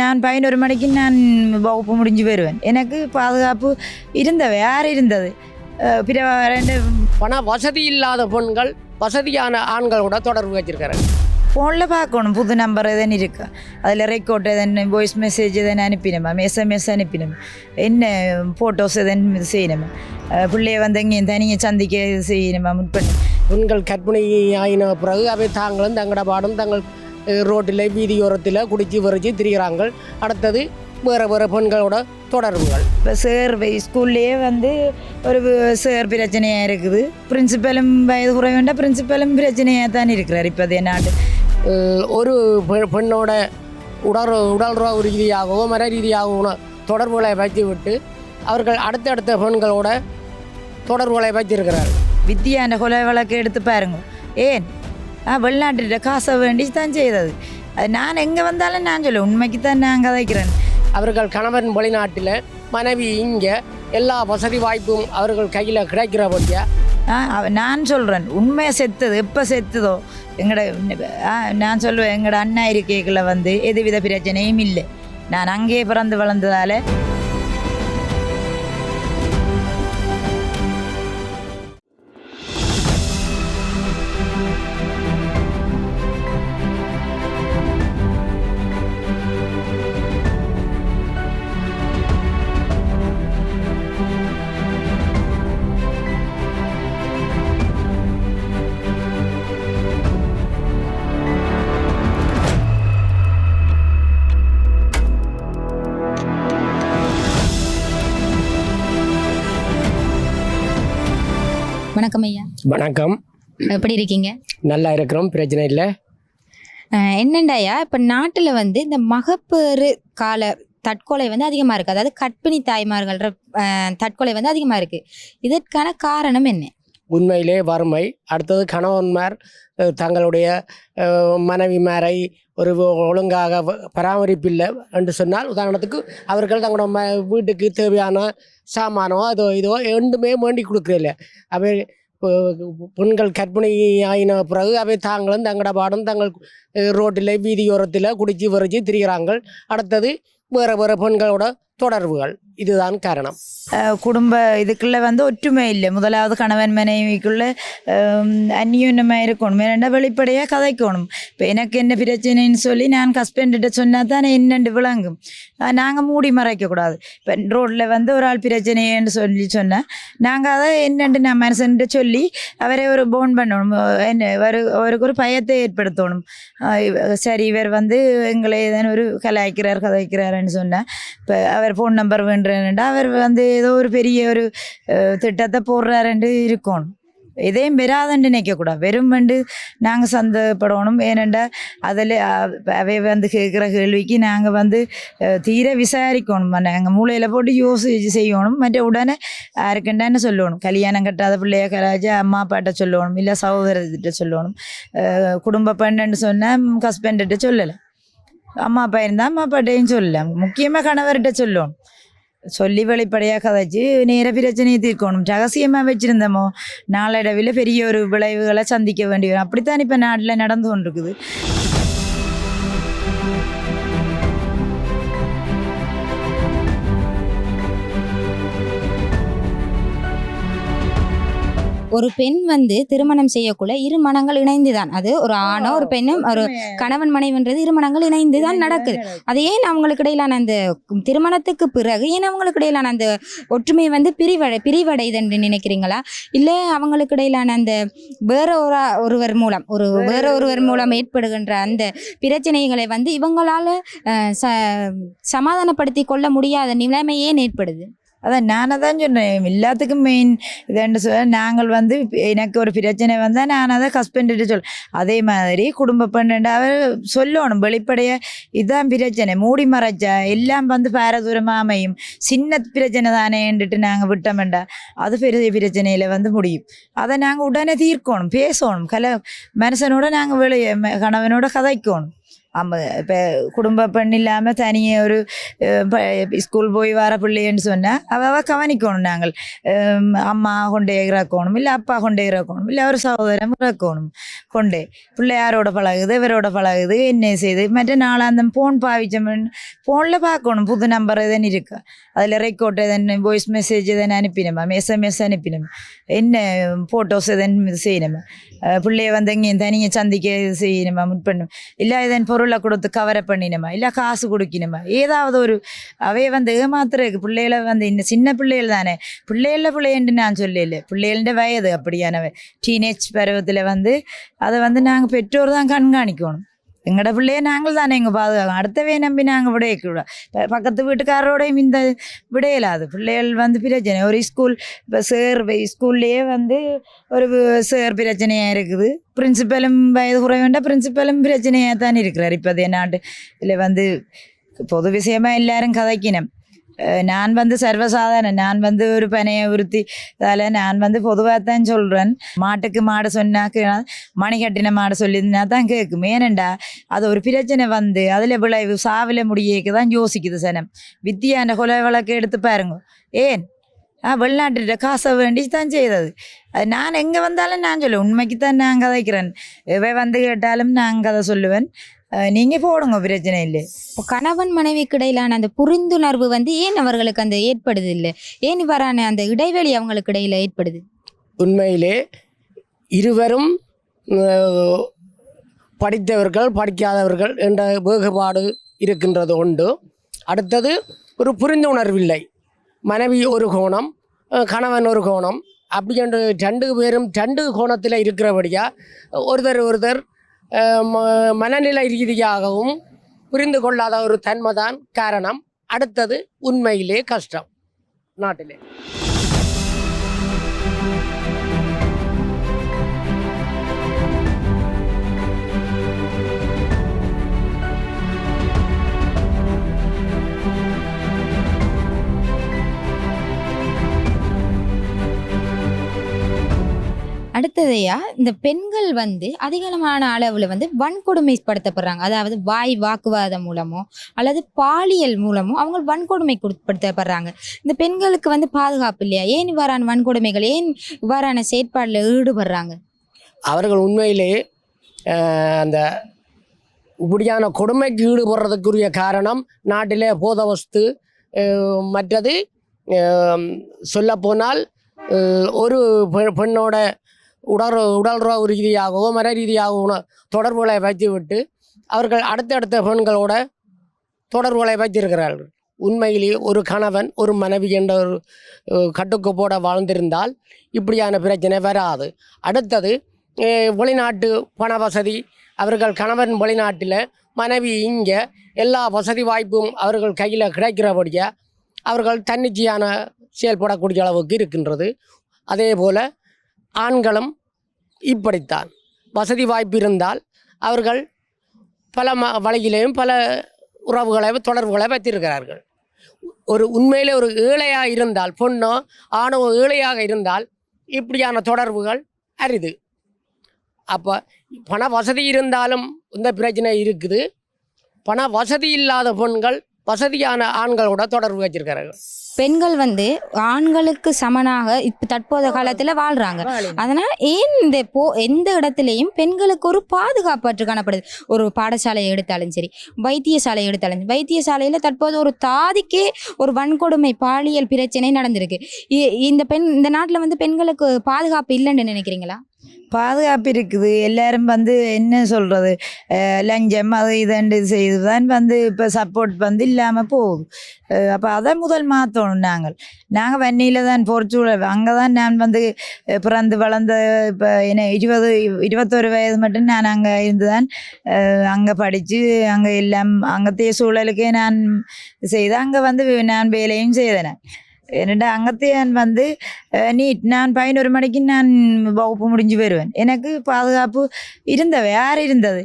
நான் பதினோரு மணிக்கு நான் வகுப்பு முடிஞ்சு வருவேன். எனக்கு பாதுகாப்பு இருந்தவை யார் இருந்தது? பிற ரெண்டு பண வசதி இல்லாத பெண்கள் வசதியான ஆண்களோட தொடர்பு வச்சிருக்கிறாங்க. ஃபோனில் பார்க்கணும். புது நம்பர் எதன் இருக்கா? அதில் ரெக்கார்ட் எதன் வாய்ஸ் மெசேஜ் எதன் அனுப்பினோமா? எஸ்எம்எஸ் அனுப்பினோம்? என்ன ஃபோட்டோஸ் எதன் செய்யணுமா? பிள்ளைய வந்து எங்கேயும் தனியாக சந்திக்க இது செய்யணுமா முற்பட்டு பெண்கள் கற்பிணி ஆயின பிறகு அவை தாங்களும் தங்களோட பாடும் தங்கள் ரோட்டில் வீதியோரத்தில் குடிச்சு வரைச்சி திரிகிறாங்க அடுத்தது வேறு வேறு பெண்களோட தொடர்புகள் இப்போ சார் ஸ்கூல்லேயே வந்து ஒரு சார் பிரச்சனையாக இருக்குது. பிரின்சிபலும் வயது குறைவேண்டா பிரின்சிபலும் பிரச்சனையாக தான் இருக்கிறார் இப்போதைய நாடு. அஹ் ஒரு பெண்ணோட உடல் உடல்றவு ரீதியாகவோ மன ரீதியாகவோ தொடர்புகளை வச்சு விட்டு அவர்கள் அடுத்தடுத்த பெண்களோட தொடர்புகளை வச்சிருக்கிறார்கள் வித்தியான கொலை வழக்கு எடுத்து பாருங்க. ஏன்? ஆ வெளிநாட்டுகிட்ட காசை வேண்டி தான் செய்தது அது நான் எங்கே வந்தாலும் நான் சொல்லுவேன் உண்மைக்கு தான் நான் கதைக்கிறேன் அவர்கள் கணவன் வெளிநாட்டில் மனைவி இங்கே எல்லா வசதி வாய்ப்பும் அவர்கள் கையில் கிடைக்கிறபடியா ஆ அவ- நான் சொல்கிறேன் உண்மையை செத்துது எப்போ செத்துதோ எங்கட ஆ நான் சொல்லுவேன் எங்கட அண்ணா இருக்கைக்குள்ள வந்து எதுவித பிரச்சனையும் இல்லை நான் அங்கேயே பிறந்து வளர்ந்ததால் வணக்கம் ஐயா. வணக்கம். எப்படி இருக்கீங்க? நல்லா இருக்கிறோம் பிரச்சனை இல்லை. என்னண்டாயா இப்போ நாட்டில் வந்து இந்த மகப்பேறு கால தற்கொலை வந்து அதிகமாக இருக்குது அதாவது கர்ப்பிணி தாய்மார்கள் தற்கொலை வந்து அதிகமாக இருக்குது இதற்கான காரணம் என்ன? உண்மையிலே வறுமை. அடுத்தது கணவன்மார் தங்களுடைய மனைவிமாரை ஒரு ஒழுங்காக வ- பராமரிப்பில்லை என்று சொன்னால் உதாரணத்துக்கு அவர்கள் தங்களோட ம வீட்டுக்கு தேவையான சாமானோ அதோ இதோ ரெண்டுமே வேண்டி கொடுக்குறதில்ல. அவை இப்போ பெண்கள் கற்பனை ஆயின பிறகு அவை தாங்களும் தங்களோட பாடம் தங்கள் ரோட்டில் வீதியோரத்தில் குடிச்சு வரைச்சி திரிகிறாங்க அடுத்தது வேறு வேறு பெண்களோட தொடர்புகள். இதுதான் காரணம். குடும்ப இதுக்குள்ள வந்து ஒற்றுமை இல்லை முதலாவது கணவன் மனைவிக்குள்ள அந்யூனமாக இருக்கணும் ஏன்னா வெளிப்படையாக கதைக்கணும் இப்போ எனக்கு என்ன பிரச்சனைன்னு சொல்லி நான் ஹஸ்பண்ட்ட சொன்னால் தான் என்னண்டு விளங்கும் நாங்கள் மூடி மறைக்கக்கூடாது இப்போ ரோட்டில் வந்து ஒரு ஆள் பிரச்சனைன்னு சொல்லி சொன்னால் நாங்கள் அதை என்னண்டு நான் மனசன்ட்டு சொல்லி அவரை ஒரு போன் பண்ணணும் என்ன ஒரு அவருக்கு ஒரு பயத்தை ஏற்படுத்தணும் சரி இவர் வந்து எங்களை ஏதேனும் ஒரு கலாய்க்கிறார் கதைக்கிறாருன்னு சொன்னால் இப்போ அவர் ஃபோன் நம்பர் வேண்டுறேன்டா அவர் வந்து ஏதோ ஒரு பெரிய ஒரு திட்டத்தை போடுறாருண்டு இருக்கணும். இதையும் பெறாதண்டு நினைக்கக்கூடாது வெறும் வந்து நாங்கள் சந்தப்படணும் ஏனெண்டா அதில் அவை வந்து கேட்குற கேள்விக்கு நாங்கள் வந்து தீர விசாரிக்கணும். நாங்கள் மூளையில் போட்டு யோசிச்சு செய்யணும். மற்ற உடனே யாருக்குண்டான்னு சொல்லணும். கல்யாணம் கட்டாத பிள்ளைய கலாச்சி அம்மா அப்பாட்ட சொல்லணும். இல்லை சகோதரத்திட்ட சொல்லணும். குடும்ப பெண்ணுன்னு சொன்னால் ஹஸ்பண்ட்ட சொல்லலை. அம்மா அப்பா இருந்தால் அம்மா அப்பாட்டையும் சொல்லலாம் முக்கியமாக கணவர்கிட்ட சொல்லணும் சொல்லி வெளிப்படையாக கதைச்சு நேர பிரச்சனையை தீர்க்கணும் ரகசியமாக வச்சுருந்தோமோ நாளடைவில் பெரிய ஒரு விளைவுகளை சந்திக்க வேண்டி வரும் அப்படித்தான் இப்போ நாட்டில் நடந்து கொண்டிருக்குது ஒரு பெண் வந்து திருமணம் செய்யக்குள்ள இரு மனங்கள் இணைந்துதான். அது ஒரு ஆணோ ஒரு பெண்ணும் ஒரு கணவன் மனைவின்றது இரு மனங்கள் இணைந்து தான் நடக்குது. அது ஏன் அவங்களுக்கு இடையிலான அந்த திருமணத்துக்கு பிறகு ஏன் அவங்களுக்கு இடையிலான அந்த ஒற்றுமை வந்து பிரிவடை பிரிவடையுதுன்னு நினைக்கிறீங்களா? இல்லை அவங்களுக்கு இடையிலான அந்த வேற ஒரு ஒருவர் மூலம் ஒரு வேற ஒருவர் மூலம் ஏற்படுகின்ற அந்த பிரச்சனைகளை வந்து இவங்களால சமாதானப்படுத்தி கொள்ள முடியாத நிலைமை ஏன் ஏற்படுது. அதான் நானே தான் சொன்னேன் எல்லாத்துக்கும் மெயின் இதுன்னு சொல்ல நாங்கள் வந்து எனக்கு ஒரு பிரச்சனை வந்தால் நான் அதை ஹஸ்பண்ட்டு சொல் அதே மாதிரி குடும்ப பெண்ணுண்டு அவர் சொல்லணும் வெளிப்படையாக இதுதான் பிரச்சனை. மூடி மறைச்சா எல்லாம் வந்து பாரதூரமாக அமையும். சின்ன பிரச்சனை தானேன்ட்டு நாங்கள் விட்டோம்டா அது பெரிய பிரச்சனையில் வந்து முடியும். அதை நாங்கள் உடனே தீர்க்கணும் பேசணும் கல மனுஷனோட நாங்கள் வெளியே கணவனோட கதைக்கணும். அம்ம இப்போ குடும்ப பெண் இல்லாமல் தனியே ஒரு ஸ்கூல் போய் வர பிள்ளைன்னு சொன்னால் அவ கவனிக்கணும் நாங்கள் அம்மா கொண்டே இறக்கணும் இல்லை அப்பா கொண்டே இறக்கணும் இல்லை ஒரு சகோதரம் இறக்கணும் கொண்டே பிள்ளை யாரோட பழகுது இவரோட பழகுது என்ன செய்யுது மற்ற நாளாந்தம் ஃபோன் பாவிச்சோம் ஃபோனில் பார்க்கணும் புது நம்பர் எதன் இருக்கு அதில் ரெக்கார்ட் எதன் வாய்ஸ் மெசேஜ் எதன் அனுப்பினோமா எஸ்எம்எஸ் அனுப்பினோம் என்ன ஃபோட்டோஸ் எதன் செய்யணுமா பிள்ளைய வந்து எங்கேயும் தனியாக சந்திக்க இது செய்யணுமா முற்பண்ணும் இல்லை எதன் பொருள் பொருளை கொடுத்து கவரை பண்ணினோமா? இல்லை காசு கொடுக்கணுமா ஏதாவது ஒரு அவைய வந்து ஏமாத்துறதுக்கு பிள்ளைகளை வந்து இன்னும் சின்ன பிள்ளைகள் தானே? பிள்ளைகள பிள்ளைன்னு நான் சொல்லல. பிள்ளைகள வயது அப்படியானவை. டீனேஜ் பருவத்தில் வந்து அதை வந்து நாங்கள் பெற்றோர் தான் கண்காணிக்கணும். எங்களோட பிள்ளையை நாங்கள் தானே எங்கள் பாதுகாக்கணும் அடுத்தவே நம்பி நாங்கள் விடையக்கூடாது விட பக்கத்து வீட்டுக்காரரோடையும் இந்த விடையலாது பிள்ளைகள் வந்து பிரச்சனை ஒரு ஸ்கூல் இப்போ சேர் ஸ்கூல்லையே வந்து ஒரு சேர் பிரச்சனையாக இருக்குது பிரின்சிபலும் வயது குறைவேண்ட பிரின்சிபலும் பிரச்சனையாக தான் இருக்கிறார் இப்போ அதே நாட்டு இதில் வந்து பொது விஷயமாக எல்லாரும் கதைக்கணும் நான் வந்து சர்வசாதாரணம் நான் வந்து ஒரு பனையை உறுத்தி அதால் நான் வந்து பொதுவாக தான் சொல்கிறேன் மாட்டுக்கு மாடு சொன்னாக்கு மணி கட்டின மாடு சொல்லியிருந்தா தான் கேட்கும் ஏனண்டா அது ஒரு பிரச்சனை வந்து அதில் விளைவு சாவில் முடியக்கு தான் யோசிக்குது சனம் வித்தியான கொலை வழக்கு எடுத்து பாருங்க ஏன் ஆ வெளிநாட்டு காசை வேண்டி தான் செய்தது அது நான் எங்கே வந்தாலும் நான் சொல்லுவேன் உண்மைக்கு தான் நான் கதைக்கிறேன் எவை வந்து கேட்டாலும் நான் கதை சொல்லுவேன் நீங்கள் போடுங்க பிரச்சனை இல்லை. இப்போ கணவன் மனைவிக்கு இடையிலான அந்த புரிந்துணர்வு வந்து ஏன் அவர்களுக்கு அந்த ஏற்படுது இல்லை? ஏன் இவ்வாறான அந்த இடைவெளி அவங்களுக்கு இடையில ஏற்படுது? உண்மையிலே இருவரும் படித்தவர்கள் படிக்காதவர்கள் என்ற வேறுபாடு இருக்கின்றது உண்டு. அடுத்தது ஒரு புரிந்துணர்வில்லை மனைவி ஒரு கோணம் கணவன் ஒரு கோணம் அப்படி என்று ரெண்டு பேரும் ரெண்டு கோணத்தில் இருக்கிறபடியா ஒருத்தர் ஒருத்தர் மனநிலை ரீதியாகவும் புரிந்து கொள்ளாத ஒரு தன்மை தான் காரணம். அடுத்தது உண்மையிலே கஷ்டம். நாட்டிலே. அடுத்ததையா இந்த பெண்கள் வந்து அதிகமான அளவில் வந்து வன்கொடுமைப்படுத்தப்படுறாங்க. அதாவது வாய் வாக்குவாதம் மூலமோ அல்லது பாலியல் மூலமோ அவங்க வன்கொடுமை கொடுப்படுத்தப்படுறாங்க இந்த பெண்களுக்கு வந்து பாதுகாப்பு இல்லையா? ஏன் இவ்வாறான வன்கொடுமைகள் ஏன் இவ்வாறான செயற்பாடில் ஈடுபடுறாங்க? அவர்கள் உண்மையிலே அந்த இப்படியான கொடுமைக்கு ஈடுபடுறதுக்குரிய காரணம் நாட்டிலே போதவஸ்து வஸ்து மற்றது சொல்லப்போனால் ஒரு பெண்ணோட உடல் உடல்றவு ரீதியாகவோ மன ரீதியாகவோ தொடர்புகளை வைத்துவிட்டு அவர்கள் அடுத்தடுத்த பெண்களோட தொடர்புகளை வைத்திருக்கிறார்கள். உண்மையிலேயே ஒரு கணவன் ஒரு மனைவி என்ற ஒரு அஹ், கட்டுக்கோப்போட வாழ்ந்திருந்தால் இப்படியான பிரச்சனை வராது. அடுத்தது வெளிநாட்டு பண வசதி அவர்கள் கணவன் வெளிநாட்டில் மனைவி இங்கே எல்லா வசதி வாய்ப்பும் அவர்கள் கையில் கிடைக்கிறபடியாக அவர்கள் தன்னிச்சையான செயல்படக்கூடிய அளவுக்கு இருக்கின்றது. அதே போல் ஆண்களும் இப்படித்தான். வசதி வாய்ப்பு இருந்தால் அவர்கள் பல ம வழியிலேயும் பல உறவுகளை தொடர்புகளை வைத்திருக்கிறார்கள். ஒரு உண்மையிலே ஒரு ஏழையாக இருந்தால் பொண்ணோ ஆணோ ஏழையாக இருந்தால் இப்படியான தொடர்புகள் அரிது. அப்போ பண வசதி இருந்தாலும் இந்த பிரச்சனை இருக்குது. பண வசதி இல்லாத பெண்கள் வசதியான ஆண்களோட தொடர்பு வச்சிருக்கிறார்கள். பெண்கள் வந்து ஆண்களுக்கு சமனாக இப்போ தற்போதைய காலத்தில் வாழ்றாங்க. அதனால் ஏன் இந்த போ எந்த இடத்துலையும் பெண்களுக்கு ஒரு பாதுகாப்பற்று காணப்படுது. ஒரு பாடசாலையை எடுத்தாலும் சரி வைத்தியசாலையை எடுத்தாலும் சரி. வைத்தியசாலையில் தற்போது ஒரு தாதிக்கே ஒரு வன்கொடுமை பாலியல் பிரச்சனை நடந்திருக்கு. இந்த பெண் இந்த நாட்டில் வந்து பெண்களுக்கு பாதுகாப்பு இல்லைன்னு நினைக்கிறீங்களா? பாதுகாப்பு இருக்குது. எல்லாரும் வந்து என்ன சொல்கிறது லஞ்சம் அது இதண்டு செய்து தான் வந்து இப்போ சப்போர்ட் வந்து இல்லாமல் போகுது. அப்போ அதை முதல் மாற்றணும் நாங்கள். நாங்கள் வன்னியில் தான் பொறுச்சூழல் அங்கே தான் நான் வந்து பிறந்து வளர்ந்த இப்போ என்ன இருபது இருபத்தொரு வயது மட்டும் நான் அங்கே இருந்து தான் அங்கே படித்து அங்கே எல்லாம் அங்கத்தைய சூழலுக்கே நான் செய்து அங்கே வந்து நான் வேலையும் செய்தேன். என்னோட அங்கத்தையன் வந்து நீட் நான் பதினோரு மணிக்கு நான் வகுப்பு முடிஞ்சு வருவேன். எனக்கு பாதுகாப்பு இருந்தவை யார் இருந்தது?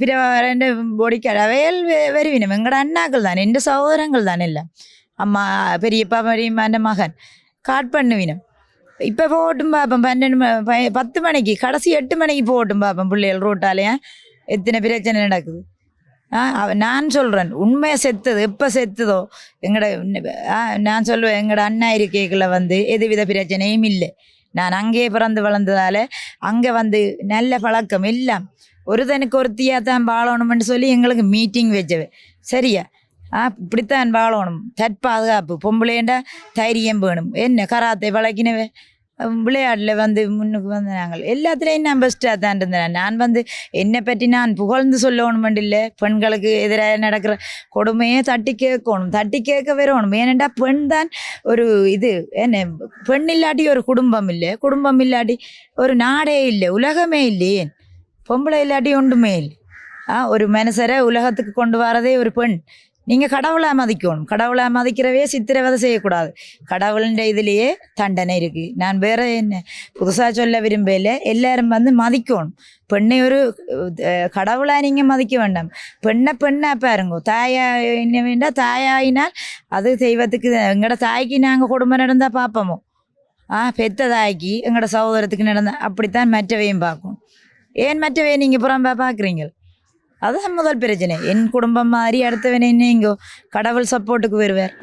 பிற ரெண்டு பொடிக்காடு அவையல் வருவினம் எங்களோட அண்ணாக்கள் தான் எந்த சகோதரங்கள் தான் எல்லாம் அம்மா பெரியப்பா பெரியம்மா அந்த மகன். காட் பண்ணுவினம். இப்போ போட்டும் பார்ப்பேன் பன்னெண்டு பத்து மணிக்கு கடைசி எட்டு மணிக்கு போட்டும் பார்ப்பேன் பிள்ளைகள் ரோட்டாலேயே? எத்தனை பிரச்சனை நடக்குது? நான் சொல்கிறேன் உண்மையாக செத்தது எப்போ செத்துதோ எங்களோட நான் சொல்லுவேன் எங்களோட அண்ணா இருக்கைகளை வந்து எதுவித பிரச்சனையும் இல்லை. நான் அங்கேயே பிறந்து வளர்ந்ததால் அங்கே வந்து நல்ல பழக்கம் எல்லாம். ஒருத்தனுக்கு ஒருத்தியாக தான் வாழணும்னு சொல்லி எங்களுக்கு மீட்டிங் வச்சவ. சரியா? ஆ இப்படித்தான் வாழணும். தற்பாதுகாப்பு பொம்பளைண்டா தைரியம் வேணும். என்ன கராத்தை வளர்க்கினவே விளையாட்டில் வந்து முன்னுக்கு வந்து நாங்கள் எல்லாத்துலேயும் நான் பெஸ்ட்டாக தான் இருந்தேன் நான் வந்து என்னை பற்றி நான் புகழ்ந்து சொல்லணும் இல்லை பெண்களுக்கு எதிராக நடக்கிற கொடுமையை தட்டி கேட்கணும் தட்டி கேட்க வரணும் ஏனெண்டா பெண் தான் ஒரு இது என்ன பெண் இல்லாட்டி ஒரு குடும்பம் இல்லை குடும்பம் இல்லாட்டி ஒரு நாடே இல்லை உலகமே இல்லையே பொம்பளை இல்லாட்டி ஒன்றுமே இல்லை ஆ ஒரு மனுஷரை உலகத்துக்கு கொண்டு வரதே ஒரு பெண் நீங்கள் கடவுளை மதிக்கணும். கடவுளை மதிக்கிறவே சித்திரவதை செய்யக்கூடாது. கடவுளின் இதுலேயே தண்டனை இருக்குது நான் வேற என்ன புதுசாக சொல்ல விரும்பல எல்லாரும் வந்து மதிக்கணும் பெண்ணை ஒரு கடவுளை நீங்கள் மதிக்க வேண்டாம் பெண்ணை பெண்ணாக பாருங்க தாயா என்ன வேண்டாம் தாயாயினால் அது தெய்வத்துக்கு எங்களோட தாய்க்கு நாங்கள் குடும்பம் நடந்தால் பார்ப்போமோ ஆ பெத்த தாய்க்கு எங்களோட சகோதரத்துக்கு நடந்தால் அப்படித்தான் மற்றவையும் பார்க்கும் ஏன் மற்றவையை நீங்கள் புறம்பா பார்க்குறீங்க அதுதான் முதல் பிரச்சனை. என் குடும்பம் மாதிரி அடுத்தவனை என்ன இங்கோ கடவுள் சப்போர்ட்டுக்கு வருவார்.